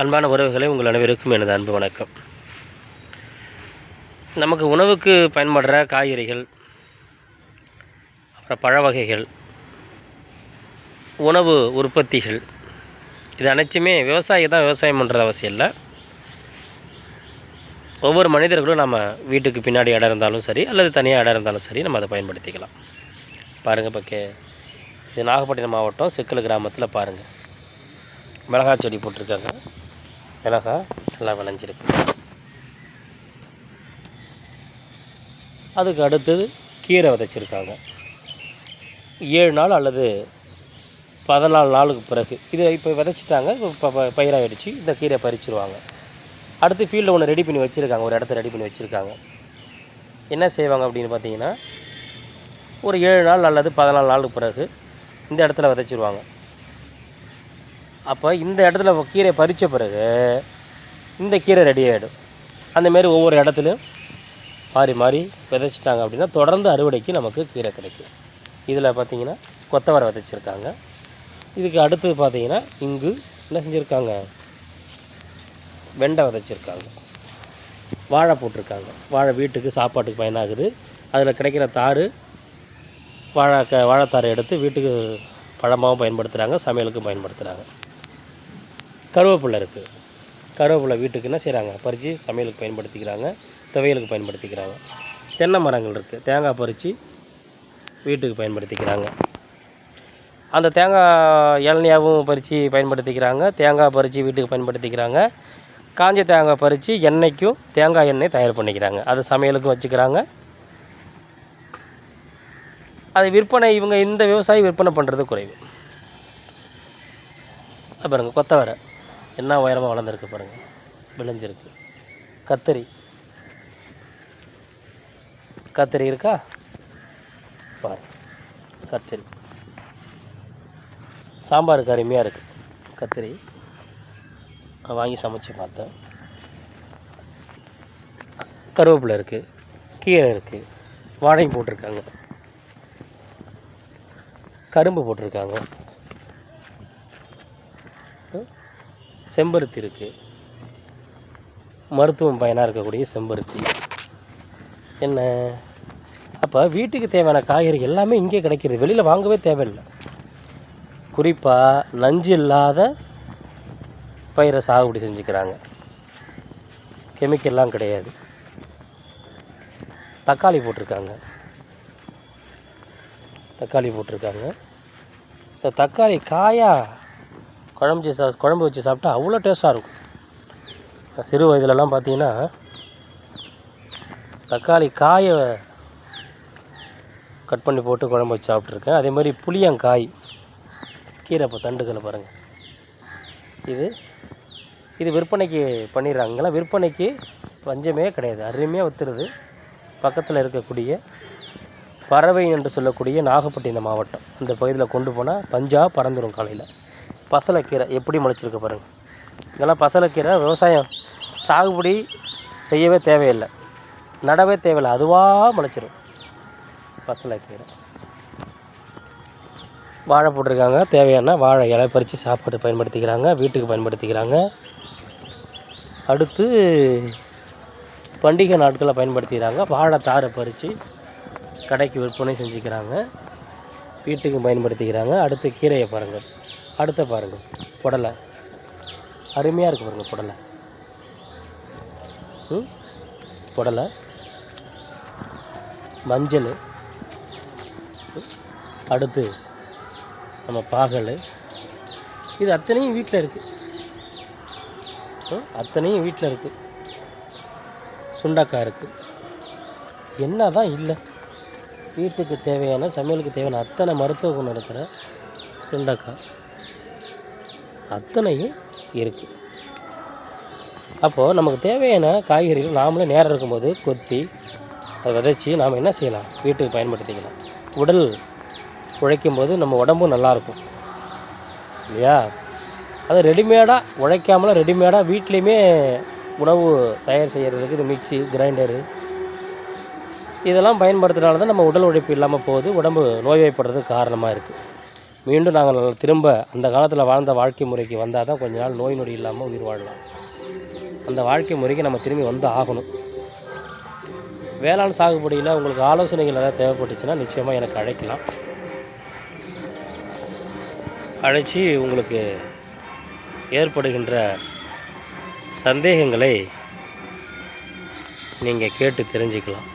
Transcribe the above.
அன்பான உறவுகளை உங்கள் அனைவருக்கும் எனது அன்பு வணக்கம். நமக்கு உணவுக்கு பயன்படுற காய்கறிகள் அப்புறம் பழ வகைகள் உணவு உற்பத்திகள் இது அனைத்துமே விவசாயி தான் விவசாயம் பண்ணுறது அவசியம் இல்லை. ஒவ்வொரு மனிதர்களும் நம்ம வீட்டுக்கு பின்னாடி இடம் இருந்தாலும் சரி அல்லது தனியாக இடம் இருந்தாலும் சரி நம்ம அதை பயன்படுத்திக்கலாம். பாருங்கள் இப்போ கே இது நாகப்பட்டினம் மாவட்டம் சிக்கல் கிராமத்தில் பாருங்கள் மிளகாய் செடி போட்டிருக்காங்க. மிளகா நல்லா விளைஞ்சிருக்கு. அதுக்கு அடுத்தது கீரை விதைச்சிருக்காங்க. ஏழு நாள் அல்லது பதினாலு நாளுக்கு பிறகு. இதை இப்போ விதைச்சிட்டாங்க. இப்போ ப- பயிராயிடுச்சு. இந்த கீரை பறிச்சிருவாங்க. அடுத்து ஃபீல்டில் ஒன்று ரெடி பண்ணி வச்சுருக்காங்க. ஒரு இடத்த ரெடி பண்ணி வச்சுருக்காங்க. என்ன செய்வாங்க அப்படின்னு பார்த்தீங்கன்னா ஒரு ஏழு நாள் அல்லது பதினாலு நாளுக்கு பிறகு இந்த இடத்துல விதைச்சிருவாங்க. அப்போ இந்த இடத்துல கீரை பறித்த பிறகு இந்த கீரை ரெடி ஆகிடும் அந்தமாரி ஒவ்வொரு இடத்துலையும் மாறி மாறி விதைச்சிட்டாங்க அப்படின்னா தொடர்ந்து அறுவடைக்கு நமக்கு கீரை கிடைக்கும். இதில் பார்த்தீங்கன்னா கொத்தவரை விதைச்சிருக்காங்க. இதுக்கு அடுத்தது பார்த்தீங்கன்னா இங்கு என்ன செஞ்சுருக்காங்க? வெண்டை விதைச்சிருக்காங்க. வாழை போட்டிருக்காங்க. வாழை வீட்டுக்கு சாப்பாட்டுக்கு பயனாகுது. அதில் கிடைக்கிற தார் வாழை க வாழைத்தாரை எடுத்து வீட்டுக்கு பழமாகவும் பயன்படுத்துகிறாங்க சமையலுக்கும் பயன்படுத்துகிறாங்க கருவேப்பிலை இருக்குது கருவேப்பிலை வீட்டுக்கு என்ன செய்கிறாங்க பறித்து சமையலுக்கு பயன்படுத்திக்கிறாங்க துவையலுக்கு பயன்படுத்திக்கிறாங்க. தென்னை மரங்கள் இருக்குது தேங்காய் பறித்து வீட்டுக்கு பயன்படுத்திக்கிறாங்க. அந்த தேங்காய் இளநியாவும் பறித்து பயன்படுத்திக்கிறாங்க. தேங்காய் பறித்து வீட்டுக்கு பயன்படுத்திக்கிறாங்க. காஞ்ச தேங்காய் பறித்து எண்ணெய்க்கும் தேங்காய் எண்ணெய் தயார் பண்ணிக்கிறாங்க. அது சமையலுக்கும் வச்சுக்கிறாங்க. அது விற்பனை இவங்க இந்த விவசாயி விற்பனை பண்ணுறது குறைவு. அது கொத்தவரை. என்ன உயரமாக வளர்ந்துருக்கு பாருங்கள் விளைஞ்சிருக்கு. கத்திரி. கத்திரி இருக்கா? பாரு கத்திரி. சாம்பாருக்கு அருமையாக இருக்குது கத்திரி. வாங்கி சமைச்சு பார்த்தேன். கருவேப்பிலை இருக்குது கீரை இருக்குது வாழையும் போட்டிருக்காங்க. கரும்பு போட்டிருக்காங்க. செம்பருத்தி இருக்குது மருத்துவம் பயனாக இருக்கக்கூடிய செம்பருத்தி. என்ன? அப்போ வீட்டுக்கு தேவையான காய்கறி எல்லாமே இங்கே கிடைக்கிறது. வெளியில் வாங்கவே தேவையில்லை. குறிப்பாக நஞ்சு இல்லாத பயிரை சாகுபடி செஞ்சுக்கிறாங்க. கெமிக்கல்லாம் கிடையாது. தக்காளி போட்டிருக்காங்க. தக்காளி போட்டிருக்காங்க. இந்த தக்காளி காயா குழம்பு சா குழம்பு வச்சு சாப்பிட்டா அவ்வளோ டேஸ்ட்டாக இருக்கும். சிறு வயதுலலாம் பார்த்தீங்கன்னா தக்காளி காயை கட் பண்ணி போட்டு குழம்பு வச்சு சாப்பிட்ருக்கேன் அதே மாதிரி புளியங்காய் கீரை இப்போ தண்டுகளை பாருங்கள் இது இது விற்பனைக்கு பண்ணிடுறாங்க. விற்பனைக்கு பஞ்சமே கிடையாது. அருமையாக விற்றுருது பக்கத்தில் இருக்கக்கூடிய பறவை என்று சொல்லக்கூடிய நாகப்பட்டினம் மாவட்டம். அந்த பகுதியில் கொண்டு போனால் பஞ்சா பறந்துடும் காலையில். பசலைக்கீரை எப்படி முளைச்சிருக்கு பாருங்கள் இதெல்லாம் பசலைக்கீரை விவசாயம் சாகுபடி செய்யவே தேவையில்லை. நடவே தேவையில்லை. அதுவாக முளைச்சிரும். பசலைக்கீரை. வாழை போட்டிருக்காங்க. தேவையான வாழை இலை பறித்து சாப்பாடு பயன்படுத்திக்கிறாங்க. வீட்டுக்கு பயன்படுத்திக்கிறாங்க. அடுத்து பண்டிகை நாட்களில் பயன்படுத்திக்கிறாங்க. வாழை தாரை பறித்து கடைக்கு விற்பனை செஞ்சுக்கிறாங்க. வீட்டுக்கு பயன்படுத்திக்கிறாங்க. அடுத்து கீரையை பாருங்கள் அடுத்த பாருங்கள் புடலை. அருமையாக இருக்குது பாருங்கள் புடலை. ம் புடலை. மஞ்சள். அடுத்து நம்ம பாகல். இது அத்தனையும் வீட்டில் இருக்குது அத்தனையும் வீட்டில் இருக்குது சுண்டக்காய் இருக்குது என்ன தான் இல்லை. வீட்டுக்கு தேவையான சமையலுக்கு தேவையான அத்தனை மருத்துவ குணம் இருக்கிற சுண்டக்காய். அத்தனையும் இருக்குது அப்போது நமக்கு தேவையான காய்கறிகள் நாமளே நேரம் இருக்கும்போது கொத்தி அதை விதைச்சி நாம் என்ன செய்யலாம்? வீட்டுக்கு பயன்படுத்திக்கலாம். உடல் உழைக்கும் போது நம்ம உடம்பும் நல்லாயிருக்கும். இல்லையா? அது ரெடிமேடாக உழைக்காமல ரெடிமேடாக வீட்லேயுமே உணவு தயார் செய்கிறதுக்கு இது மிக்சி கிரைண்டரு இதெல்லாம் பயன்படுத்துறதுனால தான் நம்ம உடல் உழைப்பு இல்லாமல் போகுது. உடம்பு நோய்வாய்ப்படுறதுக்கு காரணமாக இருக்குது மீண்டும் நாங்கள் திரும்ப அந்த காலத்தில் வாழ்ந்த வாழ்க்கை முறைக்கு வந்தால் தான் கொஞ்ச நாள் நோய் நொடி இல்லாமல் உயிர் வாழலாம். அந்த வாழ்க்கை முறைக்கு நம்ம திரும்பி வந்து ஆகணும். வேளாண் சாகுபடியில் உங்களுக்கு ஆலோசனைகள் ஏதாவது தேவைப்பட்டுச்சுன்னா நிச்சயமாக எனக்கு அழைக்கலாம். அழைச்சி உங்களுக்கு ஏற்படுகின்ற சந்தேகங்களை நீங்கள் கேட்டு தெரிஞ்சுக்கலாம்.